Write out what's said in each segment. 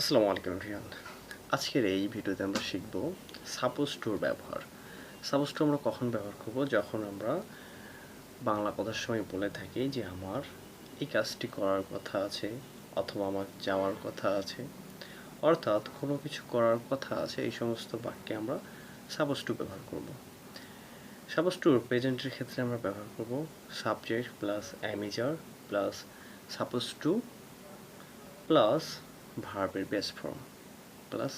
আসসালামু আলাইকুম রিয়ান আজকের এই ভিডিওতে আমরা শিখব সাপোজ টুর ব্যবহার। সাপোজ টু আমরা কখন ব্যবহার করব? যখন আমরা বাংলা কথার সময় বলে থাকি যে আমার এই কাজটি করার কথা আছে অথবা আমার যাওয়ার কথা আছে। অর্থাৎ কোনো কিছু করার কথা আছে, এই সমস্ত বাক্যে আমরা সাপোজ টু ব্যবহার করব। সাপোজ টুর প্রেজেন্টের ক্ষেত্রে আমরা ব্যবহার করব subject plus am is are plus suppose to plus ভার্বের বেস ফর্ম প্লাস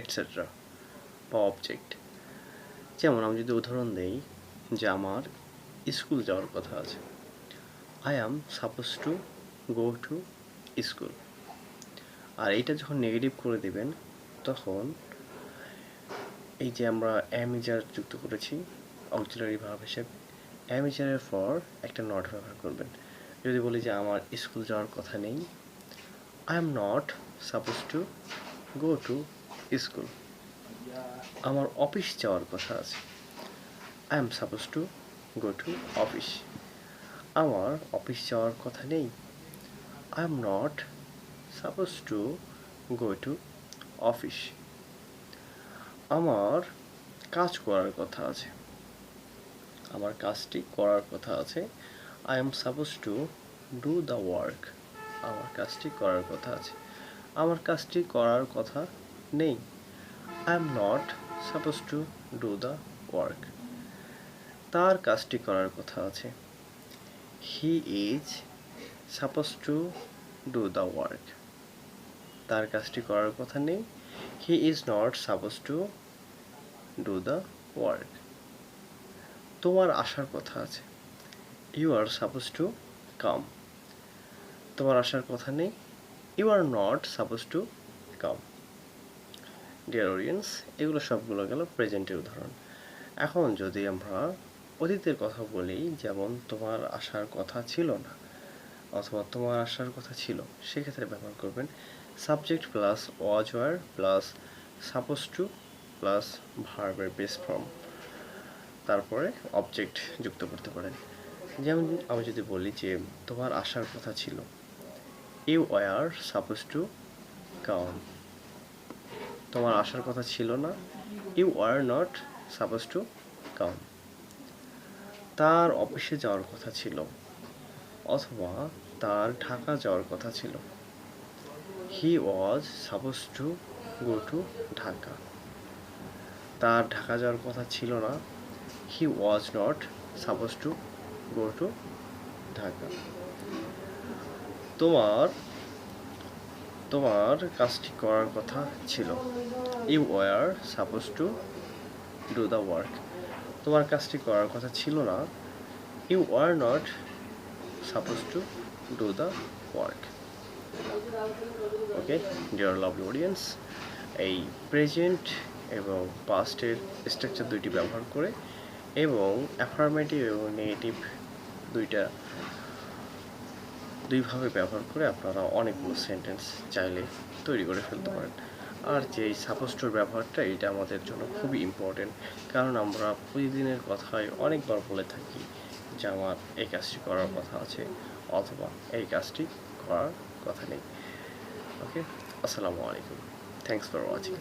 এটসেট্রা বা অবজেক্ট যেমন আমি যদি উদাহরণ দেই যে আমার স্কুল যাওয়ার কথা আছে। I am suppose to go to school আর এইটা যখন নেগেটিভ করে দিবেন, তখন এই যে আমরা অ্যামিজার যুক্ত করেছি অক্সিলারি ভাব হিসেবে অ্যামিজারের পর একটা নট ব্যবহার করবেন। যদি বলি যে আমার স্কুল যাওয়ার কথা নেই I am not supposed to go to school. আমার অফিস যাওয়ার কথা আছে। I am suppose to go to office আমার অফিস যাওয়ার কথা নেই। I am not suppose to go to office আমার কাজ করার কথা আছে। আমার কাজটি করার কথা আছে। I am suppose to do the work আমার কাজটি করার কথা আছে। আমার কাজটি করার কথা নেই। I am not suppose to do the work তার কাজটি করার কথা আছে। He is suppose to do the work তার কাজটি করার কথা নেই। He is not suppose to do the work তোমার আসার কথা আছে। You are suppose to come তোমার আসার কথা নেই। You are not suppose to come dear audience এগুলো সবগুলো গেল প্রেজেন্টের উদাহরণ। এখন যদি আমরা অতীতের কথা বলি, যেমন তোমার আসার কথা ছিল না, অথবা তোমার আসার কথা ছিল, সেক্ষেত্রে ব্যবহার করবেন subject plus was were plus suppose to plus ভার্বের বেস ফর্ম তারপরে অবজেক্ট যুক্ত করতে পারেন। যেমন আমি যদি বলি যে তোমার আসার কথা ছিল you were suppose to come তোমার আসার কথা ছিল না। You are not suppose to come তার অফিসে যাওয়ার কথা ছিল অথবা তার ঢাকা যাওয়ার কথা ছিল। He was suppose to go to Dhaka. তার ঢাকা যাওয়ার কথা ছিল না। He was not suppose to go to Dhaka. তোমার তোমার কাজটি করার কথা ছিল। You were suppose to do the work তোমার কাজটি করার কথা ছিল না। You are not suppose to do the work okay dear lovely audience এই প্রেজেন্ট এবং পাস্টের স্ট্রাকচার দুইটি ব্যবহার করে এবং অ্যাফার্মেটিভ এবং নেগেটিভ দুইটা দুইভাবে ব্যবহার করে আপনারা অনেকগুলো সেন্টেন্স চাইলে তৈরি করে ফেলতে পারেন। আর যে এই সাপোস্টোর ব্যবহারটা, এটা আমাদের জন্য খুবই ইম্পর্টেন্ট কারণ আমরা প্রতিদিনের কথায় অনেকবার বলে থাকি যে আমার এই কাজটি করার কথা আছে, অথবা এই কাজটি করার কথা নেই। ওকে আসসালামু আলাইকুম। Thanks for watching